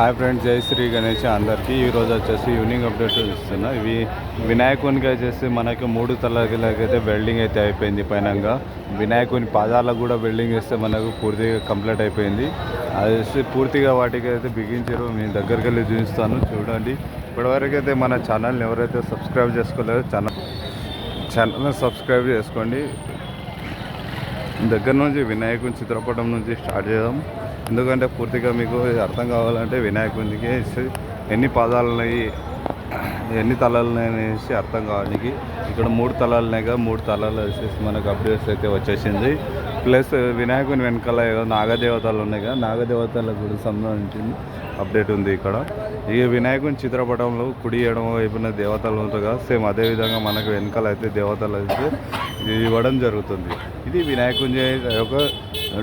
Hi friends జై శ్రీ గణేష్ అందరికీ. ఈరోజు వచ్చేసి ఈవినింగ్ అప్డేట్ ఇస్తున్నా ఇవి వినాయకునికి వచ్చేసి మనకి మూడు తలకి వెల్డింగ్ అయితే అయిపోయింది పైనంగా. వినాయకుని పాదాలకు కూడా వెల్డింగ్ వేస్తే మనకు పూర్తిగా కంప్లీట్ అయిపోయింది. అది వచ్చి పూర్తిగా వాటికి అయితే బిగించారు. మేము దగ్గరికి వెళ్ళి చూపిస్తాను. చూడండి. ఇప్పటివరకు అయితే మన ఛానల్ని ఎవరైతే సబ్స్క్రైబ్ చేసుకోలేదో ఛానల్ ఛానల్ని సబ్స్క్రైబ్ చేసుకోండి. దగ్గర నుంచి వినాయకుని చిత్రపటం నుంచి స్టార్ట్ చేద్దాం. ఎందుకంటే పూర్తిగా మీకు అర్థం కావాలంటే వినాయకునికి ఎన్ని పాదాలు ఉన్నాయి ఎన్ని తలాలు అనేసి అర్థం కావడానికి ఇక్కడ మూడు తలాలు కదా మూడు తలాలు వచ్చేసి మనకు అప్డేట్స్ అయితే వచ్చేసింది. ప్లస్ వినాయకుని వెనకాల ఏదో నాగదేవతలు ఉన్నాయి కదా నాగదేవతలకు కూడా సంబంధించింది అప్డేట్ ఉంది ఇక్కడ. ఈ వినాయకుని చిత్రపటంలో కుడి ఎడమ వైపున దేవతలు ఉంటాయి కదా సేమ్ అదే విధంగా మనకు వెనకాల అయితే దేవతలు అయితే ఇవ్వడం జరుగుతుంది. ఇది వినాయకుని ఒక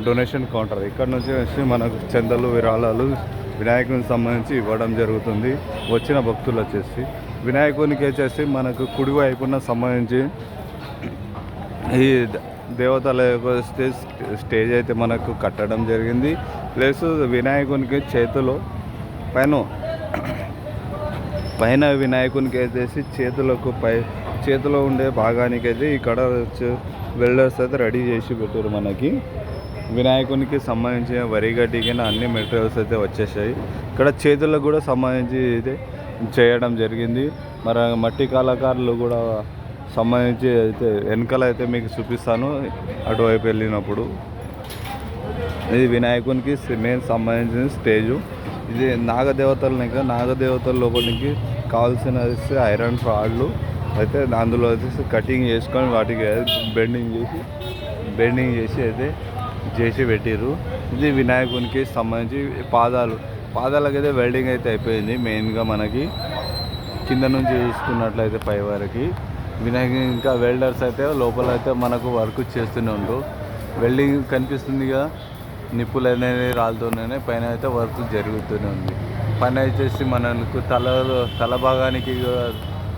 డొనేషన్. కౌంటర్. ఇక్కడ నుంచి వచ్చి మనకు చందలు విరాళాలు వినాయకునికి సంబంధించి ఇవ్వడం జరుగుతుంది. వచ్చిన భక్తులు వచ్చేసి. వినాయకునికి వచ్చేసి మనకు కుడి వైపున సంబంధించి ఈ దేవతల యొక్క స్టేజ్ స్టేజ్ అయితే మనకు కట్టడం జరిగింది. ప్లస్ వినాయకునికి చేతిలో పైన పైన వినాయకునికి అయితే చేతులకు పై చేతిలో ఉండే భాగానికి అయితే ఇక్కడ వచ్చి వెల్డర్స్ అయితే రెడీ చేసి పెట్టారు మనకి. వినాయకునికి సంబంధించిన వరిగడ్డికి అన్ని మెటీరియల్స్ అయితే వచ్చేసాయి. ఇక్కడ చేతులకు కూడా సంబంధించి అయితే చేయడం జరిగింది. మరి మట్టి కళాకారులు కూడా సంబంధించి అయితే వెనకాల అయితే మీకు చూపిస్తాను. అటువైపు వెళ్ళినప్పుడు ఇది వినాయకునికి మెయిన్ సంబంధించిన స్టేజు. ఇది నాగదేవతలు ఇంకా నాగదేవతల లోపలికి కావాల్సిన ఐరన్ రాడ్లు అయితే అందులో వచ్చేసి కటింగ్ చేసుకొని వాటికి బెండింగ్ చేసి బెండింగ్ చేసి అయితే చేసి పెట్టిర్రు. ఇది వినాయకునికి సంబంధించి పాదాలు. పాదాలకైతే వెల్డింగ్ అయితే అయిపోయింది మెయిన్గా మనకి. కింద నుంచి చూసుకున్నట్లయితే పై వరకు. వినాయక ఇంకా వెల్డర్స్ అయితే లోపల అయితే మనకు వర్క్ చేస్తూనే వెల్డింగ్ కనిపిస్తుంది నిప్పులు అనేది రాలుతూనే పైన అయితే వర్క్ జరుగుతూనే ఉంది. పైన వచ్చేసి మనకు తలలు తల భాగానికి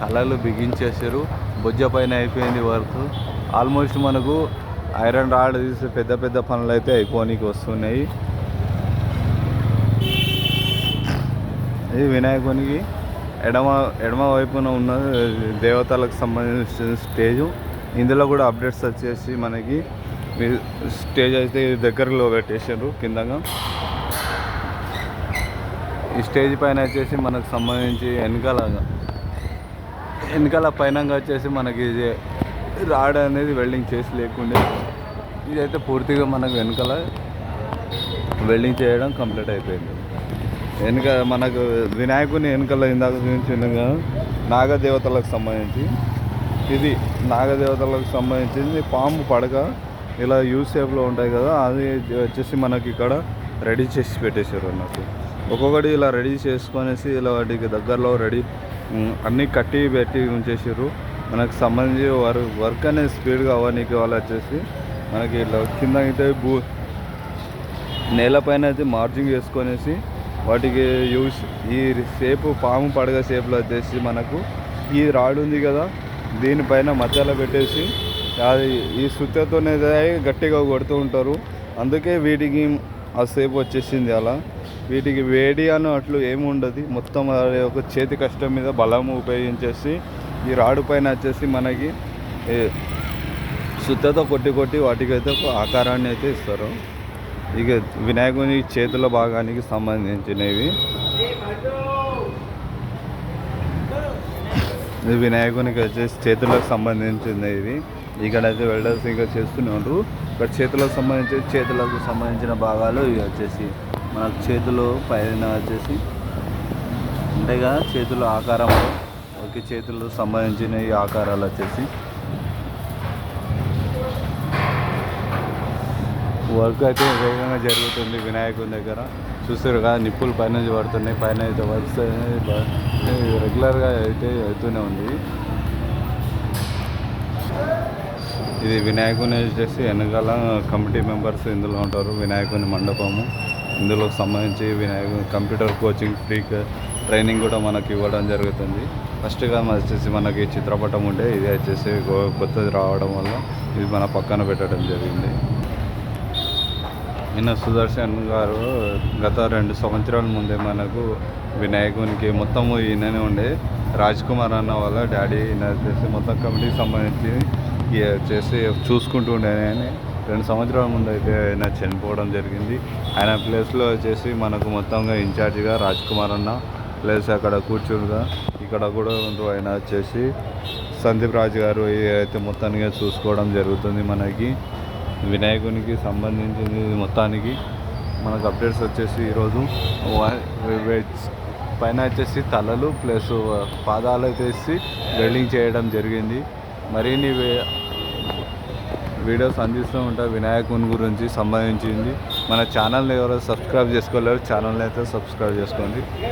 తలలు బిగించేసారు బొజ్జ పైన అయిపోయింది వర్క్. ఆల్మోస్ట్ మనకు ఐరన్ రాడ్ తీసి పెద్ద పెద్ద పనులు అయితే అయిపోనికి వస్తున్నాయి. ఇది వినాయకునికి ఎడమ ఎడమ వైపున ఉన్న దేవతలకు సంబంధించిన స్టేజు. ఇందులో కూడా అప్డేట్స్ వచ్చేసి మనకి స్టేజ్ అయితే దగ్గరలో పెట్టేసారు కిందగా. ఈ స్టేజ్ పైన వచ్చేసి మనకు సంబంధించి వెనకాల వెనకాల పైన వచ్చేసి మనకి ఇది రాడ్ అనేది వెల్డింగ్ చేసి లేకుండే ఇదైతే పూర్తిగా మనకు వెనకాల వెల్డింగ్ చేయడం కంప్లీట్ అయిపోయింది. వెనుక మనకు వినాయకుని వెనకాల ఇందాక చూపించిన నాగదేవతలకు సంబంధించి. ఇది నాగదేవతలకు సంబంధించింది. పాము పడక ఇలా యూ షేప్లో ఉంటాయి కదా అది వచ్చేసి మనకి ఇక్కడ రెడీ చేసి పెట్టేశారు అన్నట్టు. ఒక్కొక్కటి ఇలా రెడీ చేసుకొనేసి ఇలా వాటికి దగ్గరలో రెడీ అన్నీ కట్టి పెట్టి ఉంచేసారు మనకు సంబంధించి వర్క్ వర్క్ అనేది స్పీడ్గా అవ్వడానికి వాళ్ళు వచ్చేసి. మనకి ఇట్లా కింద అయితే భూ నేలపైన అయితే మార్జింగ్ చేసుకొనేసి వాటికి యూస్ ఈ సేపు పాము పడగ షేప్లో వచ్చేసి మనకు ఈ రాడ్ ఉంది కదా దీనిపైన మధ్యలో పెట్టేసి అది ఈ సుత్తతోనే గట్టిగా కొడుతూ ఉంటారు. అందుకే వీటికి ఆ షేప్ వచ్చేసింది అలా. వీటికి వేడి అని అట్లు ఏమి ఉండదు. మొత్తం అది ఒక చేతి కష్టం మీద బలం ఉపయోగించేసి ఈ రాడు పైన వచ్చేసి మనకి సుత్తతో కొట్టి కొట్టి వాటికి అయితే ఒక ఆకారాన్ని అయితే ఇస్తారు. ఇక వినాయకుని చేతుల భాగానికి సంబంధించినవి. వినాయకునికి వచ్చేసి చేతులకు సంబంధించింది ఇది ఇక్కడ అయితే వెల్డర్స్ ఇంకా చేస్తున్నారు. ఇక్కడ చేతులకు సంబంధించి చేతులకు సంబంధించిన భాగాలు ఇవి వచ్చేసి మన చేతులు పైన వచ్చేసి ఉంటాయి కదా చేతుల ఆకారంలో ఒకే చేతులకు సంబంధించిన ఈ ఆకారాలు వచ్చేసి. వర్క్ అయితే వేగంగా జరుగుతుంది వినాయకుని దగ్గర. చూస్తారు కదా నిప్పులు పైన నుంచి పడుతున్నాయి పైన అయితే వర్క్స్ రెగ్యులర్గా అయితే అవుతూనే ఉంది. ఇది వినాయకుని వచ్చేసి వెనకాల కమిటీ మెంబర్స్ ఇందులో ఉంటారు. వినాయకుని మండపము. ఇందులో సంబంధించి వినాయకుని కంప్యూటర్ కోచింగ్ ఫ్రీ ట్రైనింగ్ కూడా మనకి ఇవ్వడం జరుగుతుంది. ఫస్ట్గా వచ్చేసి మనకి చిత్రపటం ఉండే ఇది వచ్చేసి కొత్తది రావడం వల్ల ఇది మన పక్కన పెట్టడం జరిగింది. ఈయన సుదర్శన్ గారు గత రెండు సంవత్సరాల ముందే మనకు వినాయకునికి మొత్తము ఈయననే ఉండే. రాజ్ కుమార్ అన్న వాళ్ళ డాడీ ఈయన చేసి మొత్తం కమిటీకి సంబంధించి చేసి చూసుకుంటూ ఉండే. రెండు సంవత్సరాల ముందు అయితే ఆయన చనిపోవడం జరిగింది. ఆయన ప్లేస్లో వచ్చేసి మనకు మొత్తంగా ఇన్ఛార్జిగా రాజ్ కుమార్ అన్న ప్లస్ అక్కడ కూర్చునిగా ఇక్కడ కూడా ఆయన వచ్చేసి సందీప్ రాజు గారు అయితే మొత్తానికి చూసుకోవడం జరుగుతుంది మనకి. వినాయకునికి సంబంధించింది మొత్తానికి. మనకు అప్డేట్స్ వచ్చేసి ఈరోజు పైన వచ్చేసి తలలు ప్లస్ పాదాలు వచ్చేసి వెల్డింగ్ చేయడం జరిగింది. మరిన్ని వే- వీడియోస్ అందిస్తూ ఉంటా వినాయకుని గురించి సంబంధించింది. మన ఛానల్ని ఎవరో సబ్స్క్రైబ్ చేసుకోలేరు ఛానల్ని అయితే సబ్స్క్రైబ్ చేసుకోండి.